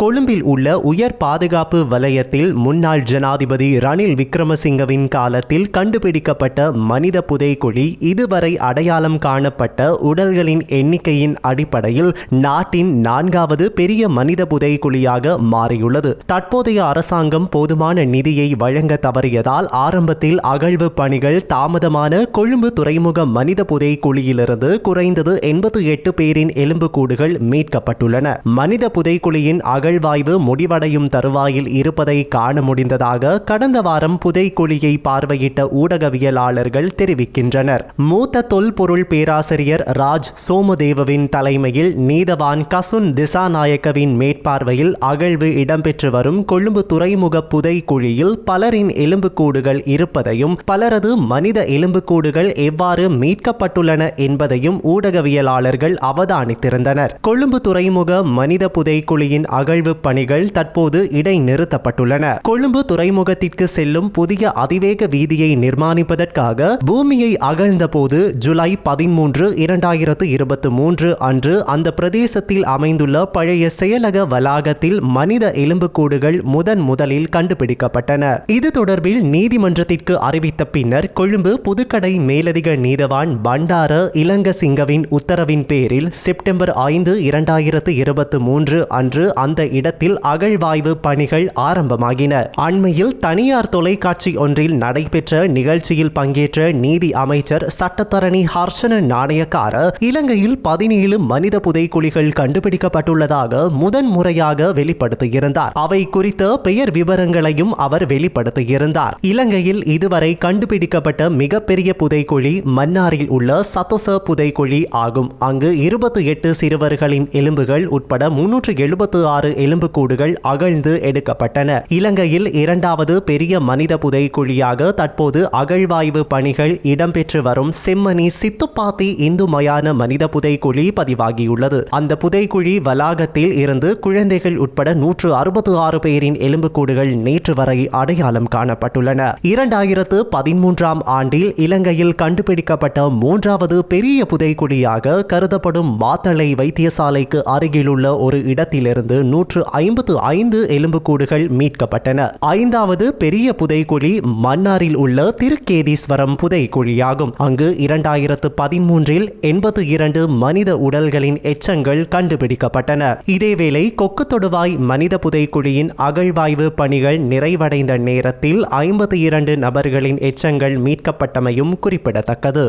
கொழும்பில் உள்ள உயர் பாதுகாப்பு வலயத்தில் முன்னாள் ஜனாதிபதி ரணில் விக்ரமசிங்கவின் காலத்தில் கண்டுபிடிக்கப்பட்ட மனித புதைக்குழி இதுவரை அடையாளம் காணப்பட்ட உடல்களின் எண்ணிக்கையின் அடிப்படையில் நாட்டின் நான்காவது பெரிய மனித புதைக்குழியாக மாறியுள்ளது. தற்போதைய அரசாங்கம் போதுமான நிதியை வழங்க தவறியதால் ஆரம்பத்தில் அகழ்வு பணிகள் தாமதமான கொழும்பு துறைமுக மனித புதைக்குழியிலிருந்து குறைந்தது எண்பத்தி எட்டு பேரின் எலும்புக்கூடுகள் மீட்கப்பட்டுள்ளன. மனித புதைக்குழியின் அகழ்வாய்வு முடிவடையும் தருவாயில் இருப்பதை காண முடிந்ததாக கடந்த வாரம் புதைக்குழியை பார்வையிட்ட ஊடகவியலாளர்கள் தெரிவிக்கின்றனர். மூத்த தொல்பொருள் பேராசிரியர் ராஜ் சோமதேவவின் தலைமையில் நீதவான் கசுன் திசாநாயக்கவின் மேற்பார்வையில் அகழ்வு இடம்பெற்று வரும் கொழும்பு துறைமுக புதைக்குழியில் பலரின் எலும்புக்கூடுகள் இருப்பதையும் பலரது மனித எலும்புக்கூடுகள் எவ்வாறு மீட்கப்பட்டுள்ளன என்பதையும் ஊடகவியலாளர்கள் அவதானித்திருந்தனர். கொழும்பு துறைமுக மனித புதைக்குழியின் அகழ் அகழ்வு பணிகள் தற்போது இடைநிறுத்தப்பட்டுள்ளன. கொழும்பு துறைமுகத்திற்கு செல்லும் புதிய அதிவேக வீதியை நிர்மாணிப்பதற்காக பூமியை அகழ்ந்தபோது ஜூலை பதிமூன்று இரண்டாயிரத்து இருபத்தி மூன்று அன்று அந்த பிரதேசத்தில் அமைந்துள்ள பழைய செயலக வளாகத்தில் மனித எலும்புக்கூடுகள் முதன் முதலில் கண்டுபிடிக்கப்பட்டன. இது தொடர்பில் நீதிமன்றத்திற்கு அறிவித்த பின்னர் கொழும்பு புதுக்கடை மேலதிக நீதவான் பண்டார இலங்கசிங்கவின் உத்தரவின் பேரில் செப்டம்பர் ஐந்து இரண்டாயிரத்து இருபத்தி மூன்று அன்று அந்த இடத்தில் அகழ்வாய்வு பணிகள் ஆரம்பமாகின. அண்மையில் தனியார் தொலைக்காட்சி ஒன்றில் நடைபெற்ற நிகழ்ச்சியில் பங்கேற்ற நீதி அமைச்சர் சட்டத்தரணி ஹர்ஷன நாணயக்கார இலங்கையில் பதினேழு மனித புதைக்குழிகள் கண்டுபிடிக்கப்பட்டுள்ளதாக முதன் முறையாக வெளிப்படுத்தியிருந்தார். அவை குறித்த பெயர் விவரங்களையும் அவர் வெளிப்படுத்தியிருந்தார். இலங்கையில் இதுவரை கண்டுபிடிக்கப்பட்ட மிகப்பெரிய புதைக்குழி மன்னாரில் உள்ள சத்தோச புதைக்குழி ஆகும். அங்கு இருபத்தி எட்டு சிறுவர்களின் எலும்புகள் உட்பட முன்னூற்று எழுபத்து ஆறு எலும்புக்கூடுகள் அகழ்ந்து எடுக்கப்பட்டன. இலங்கையில் இரண்டாவது பெரிய மனித புதைக்குழியாக தற்போது அகழ்வாய்வு பணிகள் இடம்பெற்று வரும் செம்மணி சித்துப்பாத்தி இந்து மயான மனித புதைக்குழி பதிவாகியுள்ளது. அந்த புதைக்குழி வளாகத்தில் இருந்து குழந்தைகள் உட்பட நூற்று அறுபத்து ஆறு பேரின் எலும்புக்கூடுகள் நேற்று வரை அடையாளம் காணப்பட்டுள்ளன. இரண்டாயிரத்து பதிமூன்றாம் ஆண்டில் இலங்கையில் கண்டுபிடிக்கப்பட்ட மூன்றாவது பெரிய புதைக்குழியாக கருதப்படும் மாத்தளை வைத்தியசாலைக்கு அருகிலுள்ள ஒரு இடத்திலிருந்து நூற்று ஐம்பத்து ஐந்து எலும்புக்கூடுகள் மீட்கப்பட்டன. ஐந்தாவது பெரிய புதைக்குழி மன்னாரில் உள்ள திருக்கேதீஸ்வரம் புதைக்குழியாகும் அங்கு இரண்டாயிரத்து பதிமூன்றில் எண்பத்து இரண்டு மனித உடல்களின் எச்சங்கள் கண்டுபிடிக்கப்பட்டன. இதேவேளை கொக்கு தொடுவாய் மனித புதைக்குழியின் அகழ்வாய்வு பணிகள் நிறைவடைந்த நேரத்தில் ஐம்பத்தி இரண்டு நபர்களின் எச்சங்கள் மீட்கப்பட்டமையும் குறிப்பிடத்தக்கது.